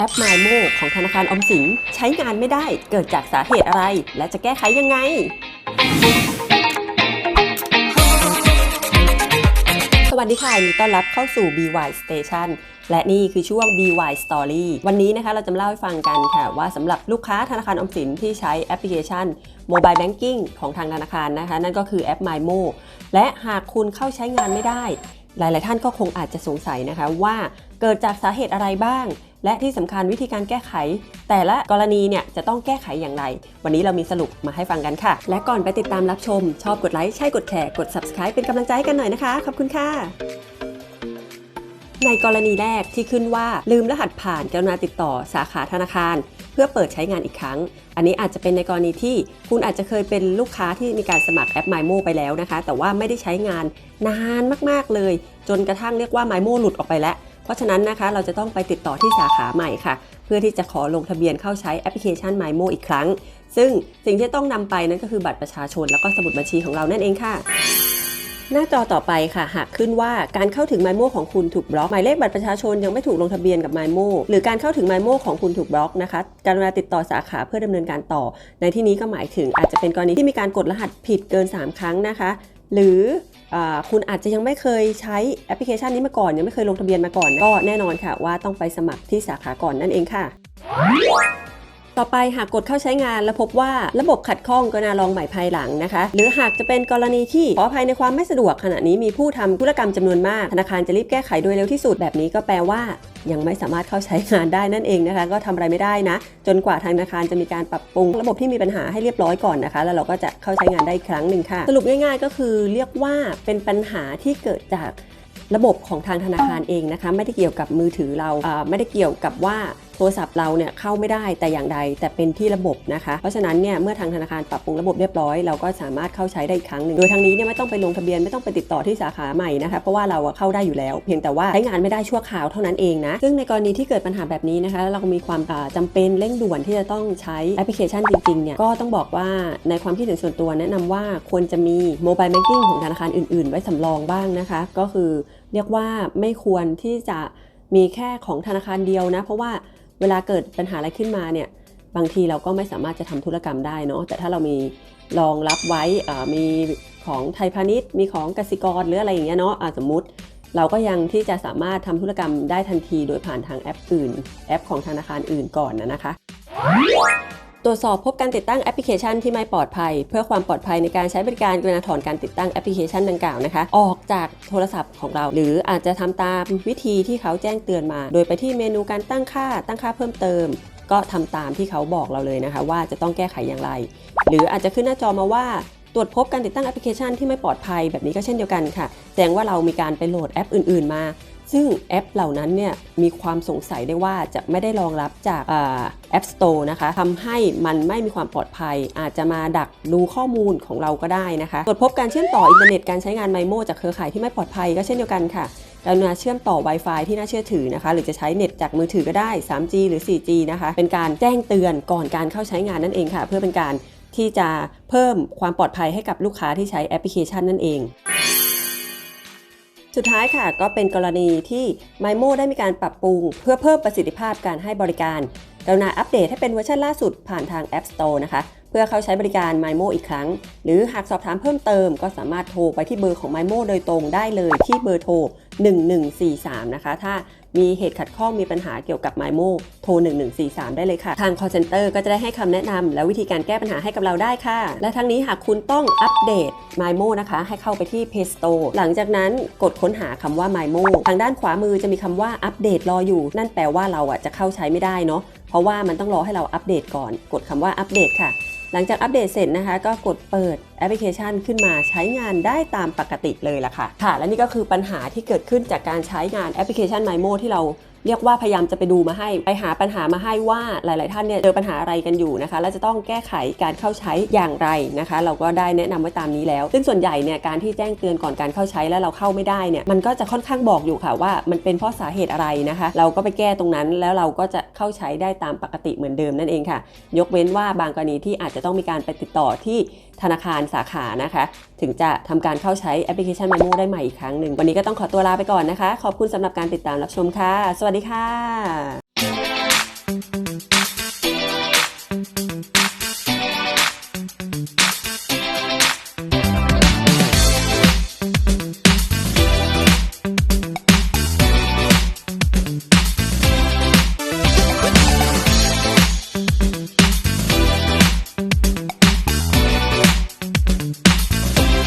แอป MyMo ของธนาคารออมสินใช้งานไม่ได้เกิดจากสาเหตุอะไร และจะแก้ไขยังไง สวัสดีค่ะยินดีต้อนรับเข้าสู่ BY Station และนี่คือช่วง BY Story วันนี้นะคะเราจะมาเล่าให้ฟังกันค่ะ ว่าสำหรับลูกค้าธนาคารออมสินที่ใช้แอปพลิเคชัน Mobile Banking ของทางธนาคารนะคะ นั่นก็คือแอป MyMo และหากคุณเข้าใช้งานไม่ได้ หลาย ๆ ท่านก็คงอาจจะสงสัยนะคะว่าเกิดจากสาเหตุอะไรบ้าง และที่สำคัญวิธีการแก้ไข แต่ละกรณีเนี่ยจะต้องแก้ไขอย่างไร วันนี้เรามีสรุปมาให้ฟังกันค่ะ และก่อนไปติดตามรับชม ชอบกดไลค์ใช่กดแชร์กด subscribe เป็นกำลังใจให้กันหน่อยนะคะ ขอบคุณค่ะในกรณีแรกที่ขึ้นว่าลืมรหัสผ่านกรุณาติดต่อสาขาธนาคาร เพื่อเปิดใช้งานอีกครั้ง อันนี้อาจจะเป็นในกรณีที่คุณอาจจะเคยเป็นลูกค้าที่มีการสมัครแอป MyMo ไปแล้วนะคะ แต่ว่าไม่ได้ใช้งานนานมากๆเลย จนกระทั่งเรียกว่า MyMo หลุดออกไปแล้ว เพราะฉะนั้นนะคะเราจะต้องไปติดต่อที่สาขาใหม่ค่ะ เพื่อที่จะขอลงทะเบียนเข้าใช้แอปพลิเคชัน MyMo อีกครั้ง ซึ่งสิ่งที่ต้องนำไปนั่นก็คือบัตรประชาชนแล้วก็สมุดบัญชีของเรานั่นเองค่ะหน้าจอต่อไปค่ะ หากขึ้นว่าการเข้าถึง MyMo ของคุณถูกบล็อก หมายเลขบัตรประชาชนยังไม่ถูกลงทะเบียนกับ MyMo หรือการเข้าถึง MyMo ของคุณถูกบล็อกนะคะการเวลาติดต่อสาขาเพื่อดำเนินการต่อ ในที่นี้ก็หมายถึงอาจจะเป็นกรณีที่มีการกดรหัสผิดเกิน 3 ครั้งนะคะ หรืออคุณอาจจะยังไม่เคยใช้แอปพลิเคชันนี้มาก่อน ยังไม่เคยลงทะเบียนมาก่อน ก็แน่นอนค่ะว่าต้องไปสมัครที่สาขาก่อนนั่นเองค่ะ ต่อไปหากกดเข้าใช้งานแล้วพบว่าระบบขัดข้องก็น่าลองใหม่ภายหลังนะคะ หรือหากจะเป็นกรณีที่ขออภัยในความไม่สะดวกขณะนี้มีผู้ทำธุรกรรมจำนวนมาก ธนาคารจะรีบแก้ไขโดยเร็วที่สุดแบบนี้ก็แปลว่ายังไม่สามารถเข้าใช้งานได้นั่นเองนะคะ ก็ทำอะไรไม่ได้นะ จนกว่าทางธนาคารจะมีการปรับปรุง ระบบที่มีปัญหาให้เรียบร้อยก่อนนะคะ แล้วเราก็จะเข้าใช้งานได้อีกครั้งหนึ่งค่ะ สรุปง่าย ๆ ก็คือเรียกว่าเป็นปัญหาที่เกิดจากระบบของทางธนาคารเองนะคะ ไม่ได้เกี่ยวกับมือถือเราไม่ได้เกี่ยวกับว่า โทรศัพท์เราเนี่ยเข้าไม่ได้แต่อย่างใด แต่เป็นที่ระบบนะคะ เพราะฉะนั้นเนี่ยเมื่อทางธนาคารปรับปรุงระบบเรียบร้อยเราก็สามารถเข้าใช้ได้อีกครั้งหนึ่งโดยทางนี้เนี่ยไม่ต้องไปลงทะเบียนไม่ต้องไปติดต่อที่สาขาใหม่นะคะเพราะว่าเราเข้าได้อยู่แล้ว เพียงแต่ว่าใช้งานไม่ได้ชั่วคราวเท่านั้นเองนะซึ่งในกรณีที่เกิดปัญหาแบบนี้นะคะ เรามีความอ่าจำเป็นเร่งด่วนที่จะต้องใช้แอปพลิเคชันจริงๆเนี่ยก็ต้องบอกว่าในความคิดเห็นส่วนตัวแนะนำว่าควรจะมีโมบายแบงกิ้งของธนาคารอื่นๆ ไว้สำรองบ้างนะคะ ก็คือเรียกว่าไม่ควรที่จะมีแค่ของธนาคารเดียวนะ เพราะว่า เวลาเกิดปัญหาอะไรขึ้นมาเนี่ยบางทีเราก็ไม่สามารถจะทำธุรกรรมได้เนาะแต่ถ้าเรามีรองรับไว้อ่ามีของไทยพาณิชย์ มีของกสิกรหรืออะไรอย่างเงี้ยเนาะสมมุติ เราก็ยังที่จะสามารถทำธุรกรรมได้ทันทีโดยผ่านทางแอปอื่น แอปของธนาคารอื่นก่อนนะนะคะ ตรวจสอบพบการติดตั้งแอปพลิเคชันที่ไม่ปลอดภัย เพื่อความปลอดภัยในการใช้บริการกรุณาถอนการติดตั้งแอปพลิเคชันดังกล่าวนะคะ ออกจากโทรศัพท์ของเรา หรืออาจจะทำตามวิธีที่เขาแจ้งเตือนมา โดยไปที่เมนูการตั้งค่าตั้งค่าเพิ่มเติม ก็ทำตามที่เขาบอกเราเลยนะคะ ว่าจะต้องแก้ไขอย่างไร หรืออาจจะขึ้นหน้าจอมาว่าตรวจพบการติดตั้งแอปพลิเคชันที่ไม่ปลอดภัยแบบนี้ก็เช่นเดียวกันค่ะ แสดงว่าเรามีการไปโหลดแอปอื่น ๆ มา ซึ่งแอปเหล่านั้นเนี่ยมีความสงสัยได้ว่าจะไม่ได้รองรับจากแอป Store นะคะทำให้มันไม่มีความปลอดภัย อาจจะมาดักดูข้อมูลของเราก็ได้นะคะตรวจพบการเชื่อมต่ออินเทอร์เน็ตการใช้งานไมโมจากเครือข่ายที่ไม่ปลอดภัยก็เช่นเดียวกันค่ะกรุณาเชื่อมต่อ Wi-Fi ที่น่าเชื่อถือนะคะ หรือจะใช้เน็ตจากมือถือก็ได้ 3G หรือ 4G นะคะ เป็นการแจ้งเตือนก่อนการเข้าใช้งานนั่นเองค่ะ เพื่อเป็นการที่จะเพิ่มความปลอดภัยให้กับลูกค้าที่ใช้แอปพลิเคชันนั่นเอง สุดท้ายค่ะก็เป็นกรณีที่ MyMo ได้มีการปรับปรุง เพื่อเพิ่มประสิทธิภาพการให้บริการกรุณาอัปเดตให้เป็นเวอร์ชันล่าสุดผ่านทาง App Store นะคะ เพื่อเข้าใช้บริการ MyMo อีกครั้ง หรือหากสอบถามเพิ่มเติมก็สามารถโทรไปที่เบอร์ของ MyMo โดยตรงได้เลยที่เบอร์โทร 1143 นะคะ ถ้า มีเหตุขัดข้องมีปัญหาเกี่ยวกับ MyMo โทร 1143 ได้เลยค่ะ ทาง call center ก็จะได้ให้คำแนะนำและวิธีการแก้ปัญหาให้กับเราได้ค่ะ และทั้งนี้หากคุณต้องอัปเดต MyMo นะคะ ให้เข้าไปที่ Play Store หลังจากนั้นกดค้นหาคำว่า MyMo ทางด้านขวามือจะมีคำว่าอัปเดตรออยู่ นั่นแปลว่าเราอะจะเข้าใช้ไม่ได้เนาะเพราะว่ามันต้องรอให้เราอัปเดตก่อน กดคำว่าอัปเดตค่ะ หลังจากอัปเดตเสร็จนะคะ ก็กดเปิดแอปพลิเคชันขึ้นมาใช้งานได้ตามปกติเลยล่ะค่ะ ค่ะ และนี่ก็คือปัญหาที่เกิดขึ้นจากการใช้งานแอปพลิเคชัน MyMo ที่เรา เรียกว่าพยายามจะไปดูมาให้ ไปหาปัญหามาให้ว่าหลาย ๆ ท่านเนี่ยเจอปัญหาอะไรกันอยู่นะคะ และจะต้องแก้ไขการเข้าใช้อย่างไรนะคะ เราก็ได้แนะนำไว้ตามนี้แล้ว ซึ่งส่วนใหญ่เนี่ยการที่แจ้งเตือนก่อนการเข้าใช้แล้วเราเข้าไม่ได้เนี่ยมันก็จะค่อนข้างบอกอยู่ค่ะว่ามันเป็นเพราะสาเหตุอะไรนะคะ เราก็ไปแก้ตรงนั้นแล้วเราก็จะเข้าใช้ได้ตามปกติเหมือนเดิมนั่นเองค่ะ ยกเว้นว่าบางกรณีที่อาจจะต้องมีการไปติดต่อที่ ธนาคารสาขานะคะ ถึงจะทำการเข้าใช้แอปพลิเคชัน Memo ได้ใหม่อีกครั้งหนึ่ง วันนี้ก็ต้องขอตัวลาไปก่อนนะคะ ขอบคุณสำหรับการติดตามรับชมค่ะ สวัสดีค่ะ